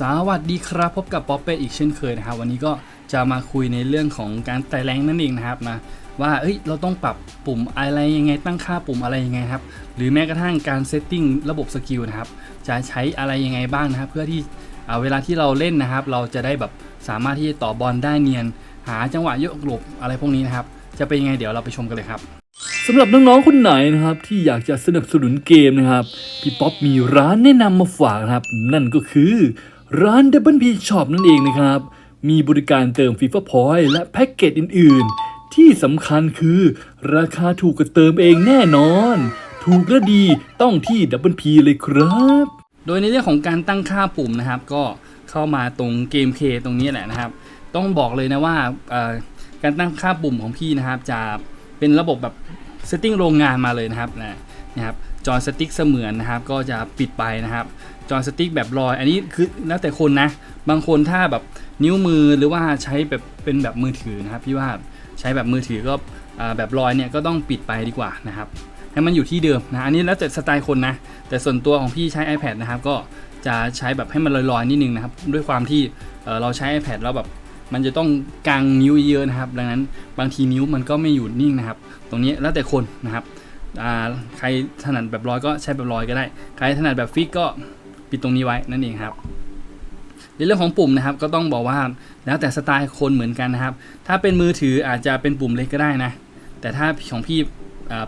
สวัสดีครับพบกับป๊อปเป้อีกเช่นเคยนะครับวันนี้ก็จะมาคุยในเรื่องของการไต่แรงนั่นเองนะครับมาว่าเอ้ยเราต้องปรับปุ่มอะไรยังไงตั้งค่าปุ่มอะไรยังไงครับหรือแม้กระทั่งการเซตติ้งระบบสกิลนะครับจะใช้อะไรยังไงบ้างนะครับเพื่อที่เวลาที่เราเล่นนะครับ เราจะได้แบบสามารถที่จะต่อบอลได้เนียน หาจังหวะโยกหลบอะไรพวกนี้นะครับ จะเป็นยังไงเดี๋ยวเราไปชมกันเลยครับสำหรับน้องๆคนไหนนะครับที่อยากจะสนับสนุนเกมนะครับพี่ป๊อปมีร้านแนะนำมาฝากนะครับ นั่นก็คือ ร้าน Double P Shop นั่นเองนะครับ มีบริการเติม FIFA Point และแพ็กเกจอื่น ๆ ที่สำคัญคือ ราคาถูกกว่าเติมเองแน่นอน ถูกและดีต้องที่ Double P เลยครับ โดยในเรื่องของการตั้งค่าปุ่มนะครับ ก็เข้ามาตรงเกมเคตรงนี้แหละนะครับ ต้องบอกเลยนะว่าการตั้งค่าปุ่มของพี่นะครับ จะเป็นระบบแบบเซตติ้งโรงงานมาเลยนะครับนะนะครับ จอยสติ๊กเสมือนนะครับ ก็จะปิดไปนะครับจอยสติ๊กแบบลอย อันนี้คือแล้วแต่คนนะ บางคนถ้าแบบนิ้วมือหรือว่าใช้แบบเป็นแบบมือถือนะครับ พี่ว่าใช้แบบมือถือก็แบบลอยเนี่ยก็ต้องปิดไปดีกว่านะครับ ให้มันอยู่ที่เดิมนะอันนี้แล้วแต่สไตล์คนนะ แต่ส่วนตัวของพี่ใช้ iPad นะครับ ก็จะใช้แบบให้มันลอยๆนิดนึงนะครับ ด้วยความที่เราใช้ iPad แล้วแบบมันจะต้องกางนิ้วเยอะนะครับ ดังนั้นบางทีนิ้วมันก็ไม่อยู่นิ่งนะครับ ตรงนี้แล้วแต่คนนะครับ ใครถนัดแบบลอยก็ใช้แบบลอยก็ได้ ใครถนัดแบบฟิกก็ปิดตรงนี้ไว้นั่นเองครับ ในเรื่องของปุ่มนะครับก็ต้องบอกว่าแล้วแต่สไตล์คนเหมือนกันนะครับ ถ้าเป็นมือถืออาจจะเป็นปุ่มเล็กก็ได้นะ แต่ถ้าของพี่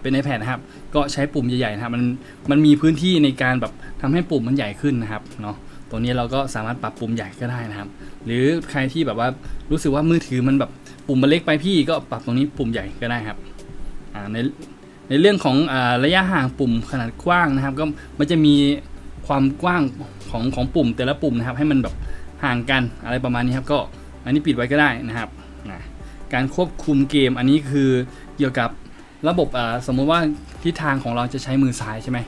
เป็น iPad นะครับ ก็ใช้ปุ่มใหญ่ๆนะครับ มันมันมีพื้นที่ในการแบบทำให้ปุ่มมันใหญ่ขึ้นนะครับเนาะตรงนี้เราก็สามารถปรับปุ่มใหญ่ก็ได้นะครับ หรือใครที่แบบว่ารู้สึกว่ามือถือมันแบบปุ่มมันเล็กไปพี่ก็ปรับตรงนี้ปุ่มใหญ่ก็ได้ครับอ่าใน ในเรื่องของอระยะห่างปุ่มขนาดกว้างนะครับ ก็มันจะมีความกว้างของของปุ่มแต่ละปุ่มนะครับ ให้มันแบบห่างกันอะไรประมาณนี้ครับก็อันนี้ปิดไว้ก็ได้นะครับนะการควบคุมเกมอันนี้คือเกี่ยวกับระบบสมมติว่าทิศทางของเราจะใช้มือซ้ายใช่ไหม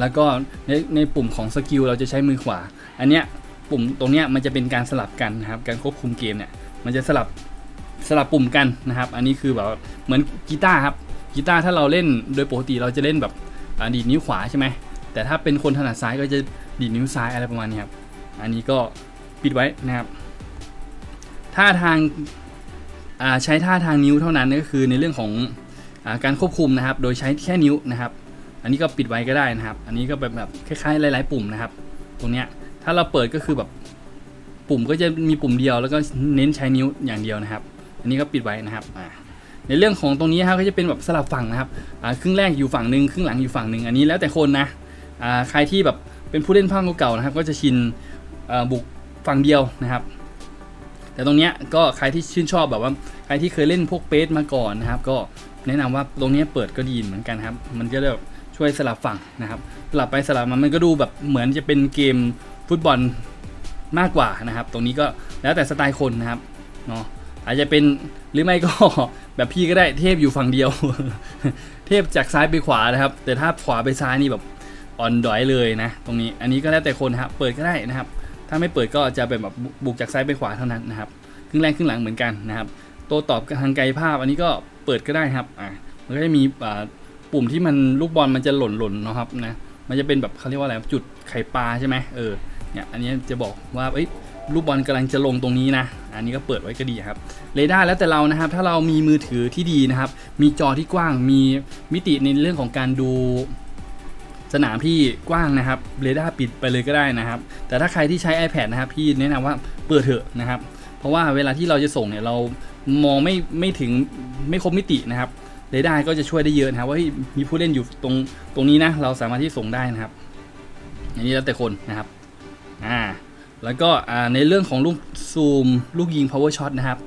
แล้วก็ในในปุ่มของสกิลเราจะใช้มือขวา อันเนี้ยปุ่มตรงเนี้ยมันจะเป็นการสลับกันนะครับ การควบคุมเกมเนี่ยมันจะสลับสลับปุ่มกันนะครับ อันนี้คือแบบเหมือนกีตาร์ครับ กีตาร์ถ้าเราเล่นโดยปกติเราจะเล่นแบบดีดนิ้วขวาใช่ไหมแต่ถ้าเป็นคนถนัดซ้ายก็จะดีดนิ้วซ้ายอะไรประมาณนี้ครับอันนี้ก็ปิดไว้นะครับท่าทางใช้ท่าทางนิ้วเท่านั้นก็คือในเรื่องของอาการควบคุมนะครับ โดยใช้แค่นิ้วนะครับ อันนี้ก็ปิดไว้ก็ได้นะครับ อันนี้ก็แบบแบบคล้ายๆหลาย ๆ ปุ่มนะครับ ตรงเนี้ยถ้าเราเปิดก็คือแบบปุ่มก็จะมีปุ่มเดียวแล้วก็เน้นใช้นิ้วอย่างเดียวนะครับ อันนี้ก็ปิดไว้นะครับอ่า ในเรื่องของตรงนี้ครับก็จะเป็นแบบสลับฝั่งนะครับครึ่งแรกอยู่ฝั่งหนึ่งครึ่งหลังอยู่ฝั่งหนึ่งอันนี้แล้วแต่คนนะใครที่แบบเป็นผู้เล่นภาคเก่าๆนะครับ ก็จะชินบุกฝั่งเดียวนะครับ แต่ตรงนี้ก็ใครที่ชื่นชอบแบบว่าใครที่เคยเล่นพวกเปสมาก่อนนะครับ ก็แนะนำว่าตรงนี้เปิดก็ดีเหมือนกันครับ มันจะแบบช่วยสลับฝั่งนะครับ สลับไปสลับมามันก็ดูแบบเหมือนจะเป็นเกมฟุตบอลมากกว่านะครับ ตรงนี้ก็แล้วแต่สไตล์คนนะครับเนาะ อาจจะเป็นหรือไม่ก็แบบพี่ก็ได้เทพอยู่ฝั่งเดียว เทพจากซ้ายไปขวานะครับ แต่ถ้าขวาไปซ้ายนี่แบบอ่อนดอยเลยนะ ตรงนี้อันนี้ก็แล้วแต่คนนะครับเปิดก็ได้นะครับ ถ้าไม่เปิดก็จะเป็นแบบบุกจากซ้ายไปขวาเท่านั้นนะครับครึ่งแรกครึ่งหลังเหมือนกันนะครับโต้ตอบทางไกลภาพ อันนี้ก็เปิดก็ได้ครับอ่ามันก็จะมีอ่าปุ่มที่มันลูกบอลมันจะหล่นหล่นนะครับนะมันจะเป็นแบบเขาเรียกว่าอะไรจุดไข่ปลาใช่ไหมเออเนี่ยอันนี้จะบอกว่าเอ้ย ลูกบอลกำลังจะลงตรงนี้นะ อันนี้ก็เปิดไว้ก็ดีครับ เรดาร์แล้วแต่เรานะครับ ถ้าเรามีมือถือที่ดีนะครับ มีจอที่กว้าง มีมิติในเรื่องของการดูสนามที่กว้างนะครับ เรดาร์ปิดไปเลยก็ได้นะครับ แต่ถ้าใครที่ใช้ iPad นะครับ พี่แนะนำว่าเปิดเถอะนะครับ เพราะว่าเวลาที่เราจะส่งเนี่ยเรามองไม่ไม่ถึงไม่ครบมิตินะครับ เรดาร์ก็จะช่วยได้เยอะนะครับว่ามีผู้เล่นอยู่ตรงตรงนี้นะ เราสามารถที่ส่งได้นะครับ อันนี้แล้วแต่คนนะครับ อ่า แล้วก็ในเรื่องของลูกซูมลูกยิง power shot นะครับ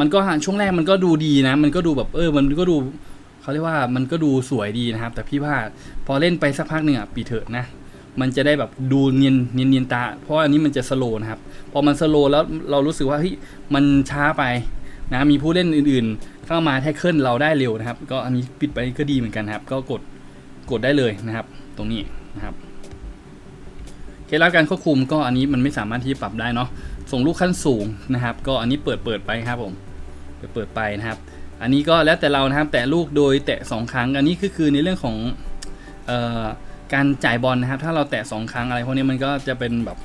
มันก็ช่วงแรกมันก็ดูดีนะ มันก็ดูแบบเออ มันก็ดูเขาเรียกว่ามันก็ดูสวยดีนะครับ แต่พี่ว่าพอเล่นไปสักพักหนึ่งอะปีเถอะนะ มันจะได้แบบดูเนียนเนียนเนียนตา เพราะอันนี้มันจะสโลนะครับ พอมันสโลแล้วเรารู้สึกว่าเฮ้ยมันช้าไปนะ มีผู้เล่นอื่นๆ เข้ามาแท็กเกิลเราได้เร็วนะครับ ก็อันนี้ปิดไปก็ดีเหมือนกันครับ ก็กดกดได้เลยนะครับ ตรงนี้นะครับ เคล็ดลับการควบคุมก็อันนี้มันไม่สามารถที่จะปรับได้เนาะส่งลูกขั้นสูงนะครับ ก็อันนี้เปิดเปิดไปครับผมเปิดเปิดไปนะครับ อันนี้ก็แล้วแต่เรานะครับแตะลูกโดยแตะสองครั้ง อันนี้คือคือในเรื่องของออการจ่ายบอลนะครับ ถ้าเราแตะสองครั้งอะไรพวกนี้มันก็จะเป็นแบบ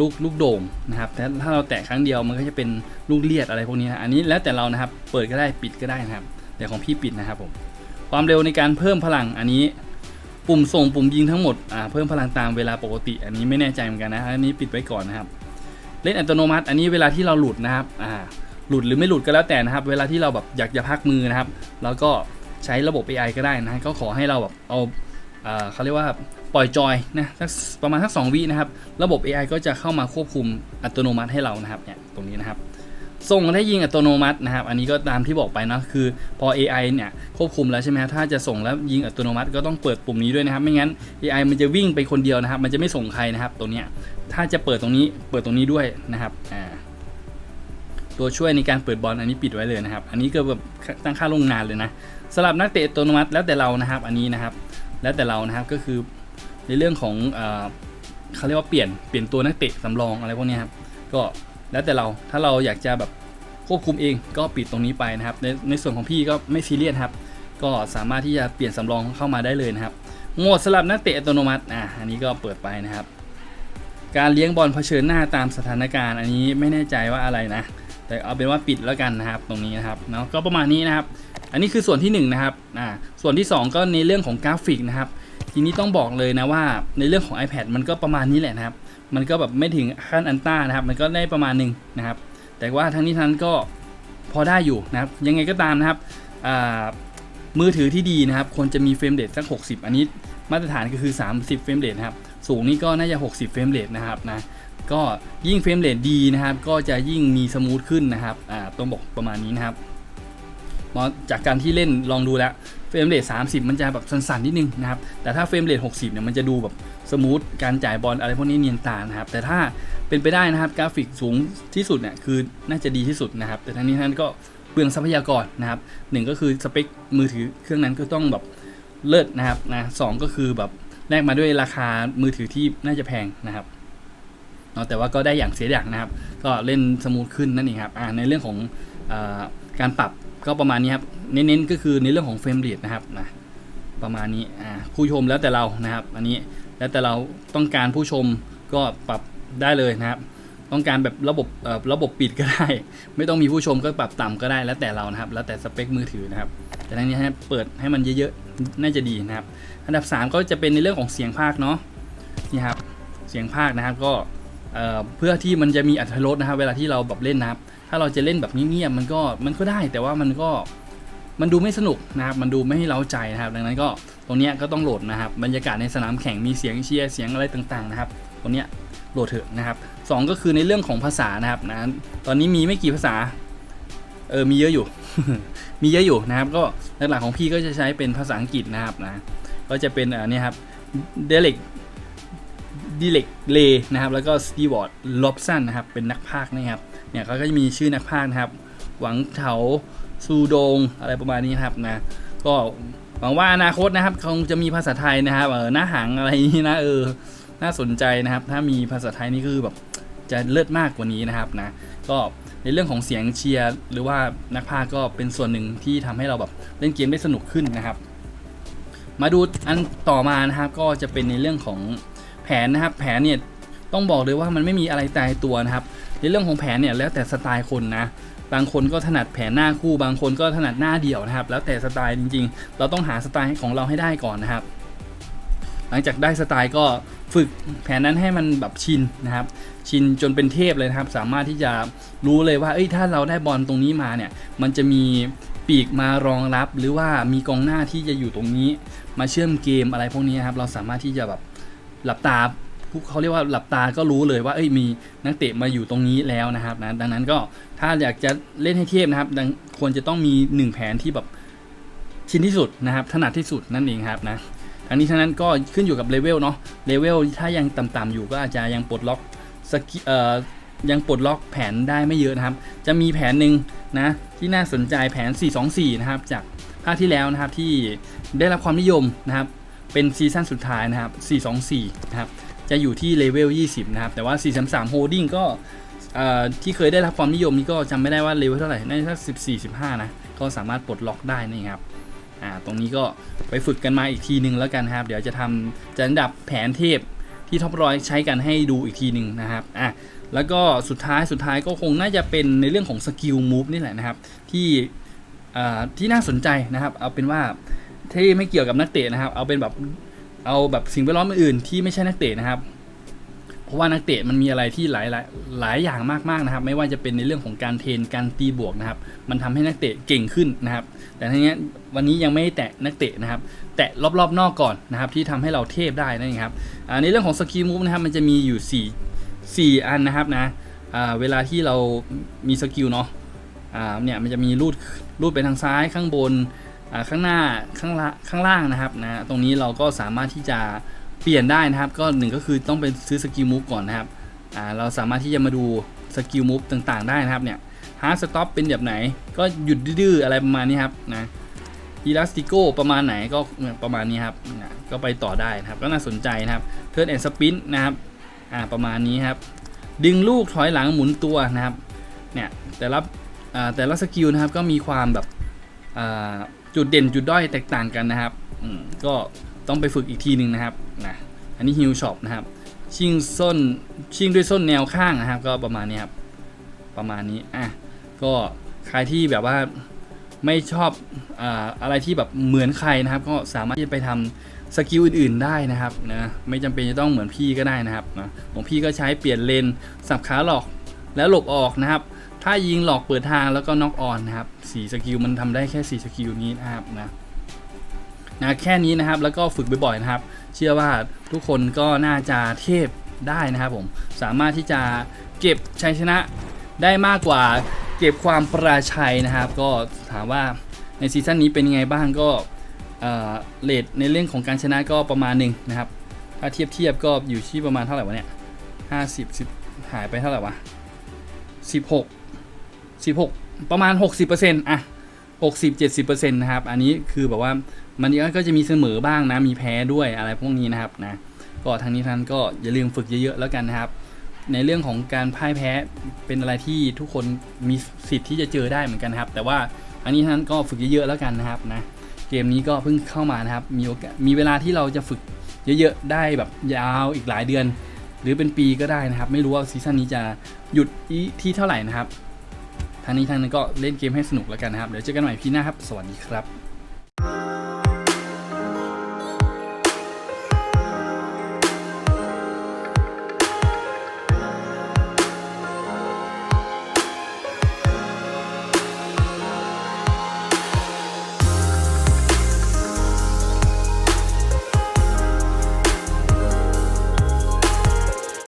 ลูกลูกโด่งนะครับแต่ถ้าเราแตะครั้งเดียวมันก็จะเป็นลูกเลียดอะไรพวกนี้นะอันนี้แล้วแต่เรานะครับเปิดก็ได้ปิดก็ได้นะครับแต่ของพี่ปิดนะครับผมความเร็วในการเพิ่มพลังอันนี้ ปุ่มส่งปุ่มยิงทั้งหมดอ่าเพิ่มพลังตามเวลาปกติ อันนี้ไม่แน่ใจเหมือนกันนะอันนี้ปิดไว้ก่อนนะครับ เล่นอัตโนมัติ อันนี้เวลาที่เราหลุดนะครับอ่าหลุดหรือไม่หลุดก็แล้วแต่นะครับ เวลาที่เราแบบอยากจะพักมือนะครับ แล้วก็ใช้ระบบ AI ก็ได้นะก็ขอให้เราแบบเอาอ่าเขาเรียกว่าปล่อยจอยนะสักประมาณสักสองวินะครับ ระบบ AI ก็จะเข้ามาควบคุมอัตโนมัติให้เรานะครับเนี่ยตรงนี้นะครับ ส่งได้ยิงอัตโนมัตินะครับ อันนี้ก็ตามที่บอกไปนะคือพอ AI เนี่ยควบคุมแล้วใช่ไหมถ้าจะส่งแล้วยิงอัตโนมัติก็ต้องเปิดปุ่มนี้ด้วยนะครับ ไม่งั้น AI มันจะวิ่งไปคนเดียวนะครับ มันจะไม่ส่งใครนะครับตรงเนี้ยถ้าจะเปิดตรงนี้เปิดตรงนี้ด้วยนะครับอ่าตัวช่วยในการเปิดบอลอันนี้ปิดไว้เลยนะครับ อันนี้ก็แบบตั้งค่าลงนานเลยนะสำหรับนักเตะอัตโนมัติแล้วแต่เรานะครับ อันนี้นะครับ แล้วแต่เรานะครับก็คือในเรื่องของเขาเรียกว่าเปลี่ยนเปลี่ยนตัวนักเตะสำรองอะไรพวกนี้ครับก็ แล้วแต่เราถ้าเราอยากจะแบบควบคุมเองก็ปิดตรงนี้ไปนะครับ ในในส่วนของพี่ก็ไม่ซีเรียสครับ ก็สามารถที่จะเปลี่ยนสำรองเข้ามาได้เลยนะครับโหมดสลับนักเตะอัตโนมัติอะอันนี้ก็เปิดไปนะครับ การเลี้ยงบอลเผชิญหน้าตามสถานการณ์ อันนี้ไม่แน่ใจว่าอะไรนะ แต่เอาเป็นว่าปิดแล้วกันนะครับตรงนี้นะครับเนาะก็ประมาณนี้นะครับ อันนี้คือส่วนที่1นนะครับอ่าส่วนที่ 2 ก็ในเรื่องของกราฟิกนะครับ ทีนี้ต้องบอกเลยนะว่าในเรื่องของ iPad มันก็ประมาณนี้แหละนะครับ มันก็แบบไม่ถึงขั้นอันต้านะครับ มันก็ได้ประมาณหนึ่งนะครับ แต่ว่าทั้งนี้ทั้งนั้นก็พอได้อยู่นะครับ ยังไงก็ตามนะครับมือถือที่ดีนะครับควรจะมีเฟรมเรทสัก 60 อันนี้มาตรฐานก็คือ 30 เฟรมเรทนะครับ สูงนี่ก็น่าจะ 60 เฟรมเรทนะครับนะ ก็ยิ่งเฟรมเรทดีนะครับ ก็จะยิ่งมีสมูทขึ้นนะครับ อ่าต้องบอกประมาณนี้นะครับจากการที่เล่นลองดูแล้ว รมเรท30มันจะแบบสั่นๆนิดนึงนะครับ แต่ถ้าเฟรมเรท60เนี่ยมันจะดูแบบสมูทการจ่ายบอลอะไรพวกนี้เนียนตานะครับ แต่ถ้าเป็นไปได้นะครับกราฟิกสูงที่สุดเนี่ยคือน่าจะดีที่สุดนะครับ แต่ทั้งนี้ทั้งนั้นก็เปลืองทรัพยากรนะครับหนึ่งก็คือสเปคมือถือเครื่องนั้นก็ต้องแบบเลิศนะครับนะสองก็คือแบบแลกมาด้วยราคามือถือที่น่าจะแพงนะครับเนาะแต่ว่าก็ได้อย่างเสียอย่างนะครับ ก็เล่นสมูทขึ้นนั่นเองครับอ่าในเรื่องของ การปรับก็ประมาณนี้ครับ เน้นๆก็คือในเรื่องของเฟรมเรทนะครับนะประมาณนี้อ่าผู้ชมแล้วแต่เรานะครับ อันนี้แล้วแต่เราต้องการผู้ชมก็ปรับได้เลยนะครับ ต้องการแบบระบบระบบปิดก็ได้ ไม่ต้องมีผู้ชมก็ปรับต่ำก็ได้แล้วแต่เรานะครับ แล้วแต่สเปคมือถือนะครับ แต่ทั้งนี้ให้เปิดให้มันเยอะๆน่าจะดีนะครับ อันดับ 3 ก็จะเป็นในเรื่องของเสียงภาคเนาะนี่ครับเสียงภาคนะครับก็ เเพื่อที่มันจะมีอรรถรสนะครับเวลาที่เราแบบเล่นนะครับ ถ้าเราจะเล่นแบบเงียบๆมันก็มันก็ได้แต่ว่ามันก็มันดูไม่สนุกนะครับ มันดูไม่ให้เราใจนะครับ ดังนั้นก็ตรงนี้ก็ต้องโหลดนะครับ บรรยากาศในสนามแข่งมีเสียงเชียร์เสียงอะไรต่างๆนะครับ ตรงนี้โหลดเถอะนะครับสองก็คือในเรื่องของภาษานะครับนะตอนนี้มีไม่กี่ภาษา เออ มีเยอะอยู่ มีเยอะอยู่นะครับ ก็หลักๆของพี่ก็จะใช้เป็นภาษาอังกฤษนะครับนะ ก็จะเป็นอันนี้ครับ d e l e c d i l e c l e นะครับแล้วก็ Stewart Robson นนะครับเป็นนักพากย์นะครับเนี่ยเขาก็จะมีชื่อนักพากย์นะครับ หวังเถาซูโดงอะไรประมาณนี้ครับนะก็หวังว่าอนาคตนะครับคงจะมีภาษาไทยนะครับเออหน้าหางอะไรอย่างนี้นะเออน่าสนใจนะครับ ถ้ามีภาษาไทยนี่คือแบบจะเลิศมากกว่านี้นะครับนะก็ในเรื่องของเสียงเชียร์หรือว่านักพากย์ก็เป็นส่วนหนึ่งที่ทำให้เราแบบเล่นเกมได้สนุกขึ้นนะครับ มาดูอันต่อมานะครับก็จะเป็นในเรื่องของ แผนนะครับแผนเนี่ยต้องบอกเลยว่ามันไม่มีอะไรตายตัวนะครับในเรื่องของแผนเนี่ยแล้วแต่สไตล์คนนะบางคนก็ถนัดแผนหน้าคู่ บางคนก็ถนัดหน้าเดี่ยวนะครับ แล้วแต่สไตล์จริง ๆ เราต้องหาสไตล์ของเราให้ได้ก่อนนะครับ หลังจากได้สไตล์ก็ฝึกแผนนั้นให้มันแบบชินนะครับ ชินจนเป็นเทพเลยนะครับ สามารถที่จะรู้เลยว่าเอ้ยถ้าเราได้บอลตรงนี้มาเนี่ย มันจะมีปีกมารองรับ หรือว่ามีกองหน้าที่จะอยู่ตรงนี้ มาเชื่อมเกมอะไรพวกนี้ครับเราสามารถที่จะแบบ หลับตาเขาเรียกว่าหลับตาก็รู้เลยว่าเอ้ยมีนักเตะมาอยู่ตรงนี้แล้วนะครับนะดังนั้นก็ถ้าอยากจะเล่นให้เทพนะครับดังควรจะต้องมีหนึ่งแผนที่แบบชินที่สุดนะครับถนัดที่สุดนั่นเองครับนะทั้งนี้ทั้งนั้นก็ขึ้นอยู่กับเลเวลเนาะเลเวลถ้ายังต่ำๆอยู่ก็อาจจะยังปลดล็อกสกิเอ่อยังปลดล็อกแผนได้ไม่เยอะนะครับ จะมีแผนหนึ่งนะที่น่าสนใจแผน 424 นะครับจากภาคที่แล้วนะครับที่ได้รับความนิยมนะครับ เป็นซีซั่นสุดท้ายนะครับ 424 นะครับ จะอยู่ที่เลเวล 20 นะครับ แต่ว่า 433 Holding ก็ที่เคยได้รับความนิยมนี่ก็จำไม่ได้ว่าเลเวลเท่าไหร่ น่าจะ14 15 นะ ก็สามารถปลดล็อกได้นี่ครับอ่าตรงนี้ก็ไปฝึกกันมาอีกทีนึงแล้วกันครับ เดี๋ยวจะทำจะอันดับแผนเทพที่ท็อปร้อยใช้กันให้ดูอีกทีหนึ่งนะครับ อะ แล้วก็สุดท้ายสุดท้ายก็คงน่าจะเป็นในเรื่องของสกิลมูฟนี่แหละนะครับ ที่ที่น่าสนใจนะครับ เอาเป็นว่า ที่ไม่เกี่ยวกับนักเตะนะครับ เอาเป็นแบบเอาแบบสิ่งแวดล้อมอื่นที่ไม่ใช่นักเตะนะครับ เพราะว่านักเตะมันมีอะไรที่หลายหลายหลายอย่างมากๆนะครับ ไม่ว่าจะเป็นในเรื่องของการเทรนการตีบวกนะครับ มันทำให้นักเตะเก่งขึ้นนะครับ แต่ทีเนี้วันนี้ยังไม่ได้แตะนักเตะนะครับ แตะรอบๆนอกก่อนนะครับ ที่ทำให้เราเทพได้นั่นเองครับในเรื่องของสกิลมูฟนะครับมันจะมีอยู่ 4 4 อันนะครับนะเวลาที่เรามีสกิลเนาะเนี่ยมันจะมีรูดรูดไปทางซ้ายข้างบน ข้างหน้าข้างล่างข้างล่างนะครับนะตรงนี้เราก็สามารถที่จะเปลี่ยนได้นะครับ ก็หนึ่งก็คือต้องไปซื้อสกิลมูฟก่อนนะครับเราสามารถที่จะมาดูสกิลมูฟต่างๆ ได้นะครับเนี่ยฮาร์ดสต็อปเป็นแบบไหน ก็หยุดดื้ออะไรประมาณนี้ครับนะอีลาสติโกประมาณไหนก็ประมาณนี้ครับนะก็ไปต่อได้นะครับ ก็น่าสนใจนะครับเทิร์นแอนด์สปินนะครับอ่าประมาณนี้ครับ ดึงลูกถอยหลังหมุนตัวนะครับเนี่ยแต่ละแต่ละสกิลนะครับก็มีความแบบอ่า จุดเด่นจุดด้อยแตกต่างกันนะครับก็ต้องไปฝึกอีกทีหนึ่งนะครับนะอันนี้ฮิลช็อปนะครับชิงส้นชิงด้วยส้นแนวข้างนะครับ ก็ประมาณนี้ครับประมาณนี้อะก็ใครที่แบบว่าไม่ชอบออะไรที่แบบเหมือนใครนะครับ ก็สามารถที่จะไปทำสกิลอื่นๆได้นะครับนะไม่จำเป็นจะต้องเหมือนพี่ก็ได้นะครับนะของพี่ก็ใช้เปลี่ยนเลนสับขาหลอกแล้วหลบออกนะครับ ถ้ายิงหลอกเปิดทางแล้วก็น็อกออนนะครับสีสกิลมันทำได้แค่ 4 สกิลนี้นะครับนะนะแค่นี้นะครับแล้วก็ฝึกบ่อยๆนะครับ เชื่อว่าทุกคนก็น่าจะเทพได้นะครับผมสามารถที่จะเก็บชัยชนะได้มากกว่าเก็บความประชัยนะครับ ก็ถามว่าในซีซั่นนี้เป็นยังไงบ้างก็เลทในเรื่องของการชนะก็ประมาณหนึ่งนะครับ ถ้าเทียบเทียบก็อยู่ที่ประมาณเท่าไหร่วะเนี่ยห้าสิบสิบหายไปเท่าไหร่วะสิบหก สิบหกประมาณหกสิบเปอร์เซ็นต์อะหกสิบเจ็ดสิบเปอร์เซ็นต์นะครับ อันนี้คือแบบว่ามันก็จะมีเสมอบ้างนะ มีแพ้ด้วยอะไรพวกนี้นะครับนะ ก็ทางนี้ท่านก็อย่าลืมฝึกเยอะๆแล้วกันนะครับ ในเรื่องของการพ่ายแพ้เป็นอะไรที่ทุกคนมีสิทธิ์ที่จะเจอได้เหมือนกันครับ แต่ว่าอันนี้ท่านก็ฝึกเยอะๆแล้วกันนะครับนะ เกมนี้ก็เพิ่งเข้ามานะครับ มีโอกาสมีเวลาที่เราจะฝึกเยอะๆ ได้แบบยาวอีกหลายเดือน หรือเป็นปีก็ได้นะครับ ไม่รู้ว่าซีซั่นนี้จะหยุดที่เท่าไหร่นะครับ ทางนี้ทางนั้นก็เล่นเกมให้สนุกแล้วกันนะครับ เดี๋ยวเจอกันใหม่พีหน้าครับ สวัสดีครับ